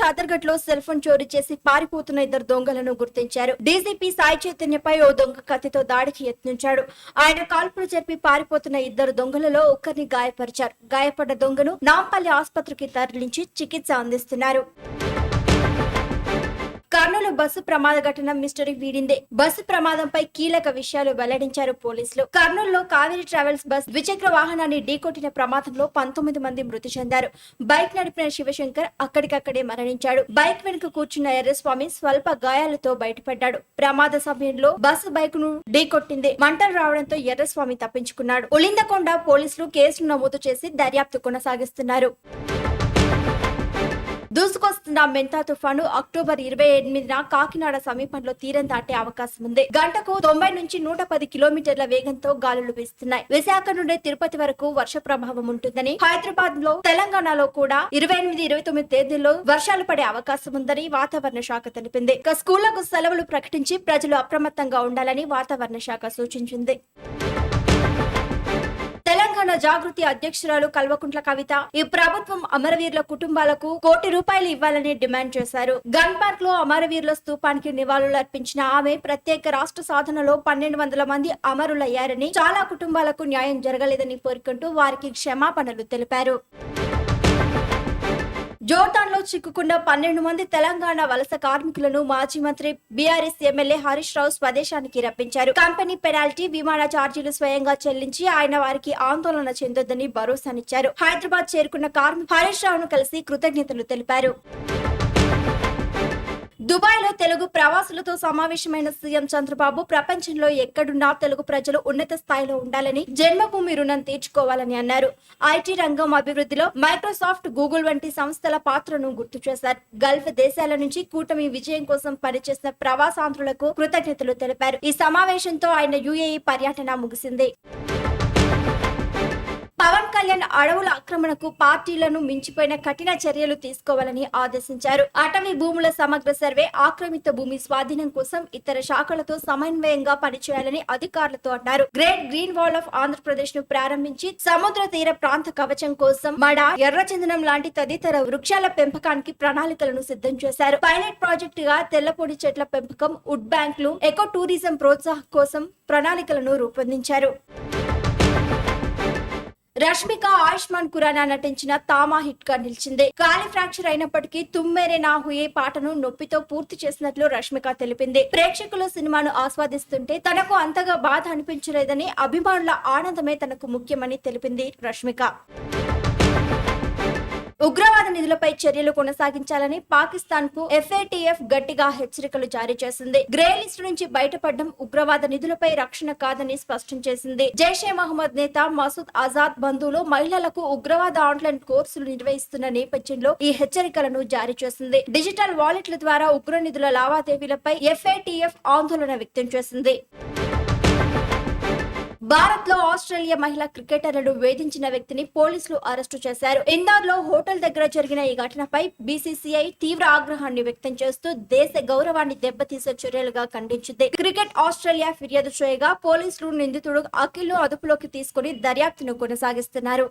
చాదర్గఢ్లో cell phone చోరీ చేసి పారిపోతున్న ఇద్దరు దొంగలను గుర్తించారు. డీజీపీ సాయి చైతన్యపై ఓ దొంగ కత్తితో దాడికి యత్నించాడు. ఆయన కాల్పులు జరిపి పారిపోతున్న ఇద్దరు దొంగలలో ఒకరిని గాయపరిచారు. గాయపడ్డ దొంగను నాంపల్లి ఆసుపత్రికి తరలించి చికిత్స అందిస్తున్నారు. బస్సు ప్రమాద ఘటన మిస్టరీ వీడిందే. బస్సు ప్రమాదంపై కీలక విషయాలు వెల్లడించారు పోలీసులు. కర్నూలులో కావేరీ ట్రావెల్స్ బస్ ద్విచక్ర వాహనాన్ని ఢీకొట్టిన ప్రమాదంలో పంతొమ్మిది మంది మృతి చెందారు. బైక్ నడిపిన శివశంకర్ అక్కడికక్కడే మరణించాడు. బైక్ వెనుక కూర్చున్న ఎర్రస్వామి స్వల్ప గాయాలతో బయటపడ్డాడు. ప్రమాద సమయంలో బస్సు బైక్ను ఢీకొట్టింది. మంటలు రావడంతో ఎర్రస్వామి తప్పించుకున్నాడు. ఉలిందకొండ పోలీసులు కేసును నమోదు చేసి దర్యాప్తు కొనసాగిస్తున్నారు. దూసుకొస్తున్న మెంతా తుఫాను అక్టోబర్ ఇరవై ఎనిమిదిన కాకినాడ సమీపంలో తీరం దాటే అవకాశం ఉంది. గంటకు తొంభై నుంచి నూట పది కిలోమీటర్ల వేగంతో గాలులు వీస్తున్నాయి. విశాఖ నుండి తిరుపతి వరకు వర్ష ప్రభావం ఉంటుందని హైదరాబాద్లో తెలంగాణలో కూడా ఇరవై ఎనిమిది ఇరవై తొమ్మిది తేదీల్లో వర్షాలు పడే అవకాశం ఉందని వాతావరణ శాఖ తెలిపింది. ఇక స్కూళ్ళకు సెలవులు ప్రకటించి ప్రజలు అప్రమత్తంగా ఉండాలని వాతావరణ శాఖ సూచించింది. తెలంగాణ జాగృతి అధ్యక్షురాలు కల్వకుంట్ల కవిత ఈ ప్రభుత్వం అమరవీరుల కుటుంబాలకు కోటి రూపాయలు ఇవ్వాలని డిమాండ్ చేశారు. గన్ పార్క్లో అమరవీరుల స్తూపానికి నివాళులు అర్పించిన ఆమె ప్రత్యేక రాష్ట్ర సాధనలో పన్నెండు వందల మంది అమరులయ్యారని చాలా కుటుంబాలకు న్యాయం జరగలేదని పేర్కొంటూ వారికి క్షమాపణలు తెలిపారు. జోర్దాన్లో చిక్కుకున్న పన్నెండు మంది తెలంగాణ వలస కార్మికులను మాజీ మంత్రి బీఆర్ఎస్ ఎమ్మెల్యే హరీష్ రావు స్వదేశానికి రప్పించారు. కంపెనీ పెనాల్టీ విమాన ఛార్జీలు స్వయంగా చెల్లించి ఆయన వారికి ఆందోళన చెందొద్దని భరోసానిచ్చారు. హైదరాబాద్ చేరుకున్న కార్మిక హరీష్ రావును కలిసి కృతజ్ఞతలు తెలిపారు. దుబాయ్లో తెలుగు ప్రవాసులతో సమావేశమైన సీఎం చంద్రబాబు ప్రపంచంలో ఎక్కడున్నా తెలుగు ప్రజలు ఉన్నత స్థాయిలో ఉండాలని జన్మభూమి రుణం తీర్చుకోవాలని అన్నారు. ఐటీ రంగం అభివృద్ధిలో మైక్రోసాఫ్ట్ గూగుల్ వంటి సంస్థల పాత్రను గుర్తు చేశారు. గల్ఫ్ దేశాల నుంచి కూటమి విజయం కోసం పనిచేసిన ప్రవాసాంధ్రులకు కృతజ్ఞతలు తెలిపారు. ఈ సమావేశంతో ఆయన యుఏఈ పర్యటన ముగిసింది. పవన్ కళ్యాణ్ అడవుల ఆక్రమణకు పార్టీలను మించిపోయిన కఠిన చర్యలు తీసుకోవాలని ఆదేశించారు. అటవీ భూముల సమగ్ర సర్వే ఆక్రమిత భూమి స్వాధీనం కోసం ఇతర శాఖలతో సమన్వయంగా పనిచేయాలని అధికారులతో అన్నారు. గ్రేట్ గ్రీన్ వాల్ ఆఫ్ ఆంధ్రప్రదేశ్ను ప్రారంభించి సముద్ర తీర ప్రాంత కవచం కోసం మడ ఎర్రచందనం లాంటి తదితర వృక్షాల పెంపకానికి ప్రణాళికలను సిద్ధం చేశారు. పైలట్ ప్రాజెక్ట్గా తెల్లపొడి చెట్ల పెంపకం వుడ్ బ్యాంకులు ఎకో టూరిజం ప్రోత్సాహం కోసం ప్రణాళికలను రూపొందించారు. రష్మిక ఆయుష్మాన్ ఖురానా నటించిన తామా హిట్గా నిలిచింది. కాలి ఫ్రాక్చర్ అయినప్పటికీ తుమ్మేరే నా హుయే పాటను నొప్పితో పూర్తి చేసినట్లు రష్మిక తెలిపింది. ప్రేక్షకులు సినిమాను ఆస్వాదిస్తుంటే తనకు అంతగా బాధ అనిపించలేదని అభిమానుల ఆనందమే తనకు ముఖ్యమని తెలిపింది రష్మిక. ఉగ్రవాద నిధులపై చర్యలు కొనసాగించాలని పాకిస్తాన్కు ఎఫ్ఏటిఎఫ్ గట్టిగా హెచ్చరికలు జారీ చేసింది. గ్రే లిస్ట్ నుంచి బయటపడడం ఉగ్రవాద నిధులపై రక్షణ కాదని స్పష్టం చేసింది. జైషే మహమ్మద్ నేత మసూద్ ఆజాద్ బంధువులు మహిళలకు ఉగ్రవాద ఆన్లైన్ కోర్సులు నిర్వహిస్తున్న నేపథ్యంలో ఈ హెచ్చరికలను జారీ చేసింది. డిజిటల్ వాలెట్ల ద్వారా ఉగ్ర నిధుల లావాదేవీలపై ఎఫ్ఏటిఎఫ్ ఆందోళన వ్యక్తం చేసింది. భారత్లో ఆస్ట్రేలియా మహిళా క్రికెటర్లను వేధించిన వ్యక్తిని పోలీసులు అరెస్టు చేశారు. ఇందోర్లో హోటల్ దగ్గర జరిగిన ఈ ఘటనపై బీసీసీఐ తీవ్ర ఆగ్రహాన్ని వ్యక్తం చేస్తూ దేశ గౌరవాన్ని దెబ్బతీసే చర్యలుగా ఖండించింది. క్రికెట్ ఆస్ట్రేలియా ఫిర్యాదు చేయగా పోలీసులు నిందితుడు అఖిల్ను అదుపులోకి తీసుకుని దర్యాప్తును కొనసాగిస్తున్నారు.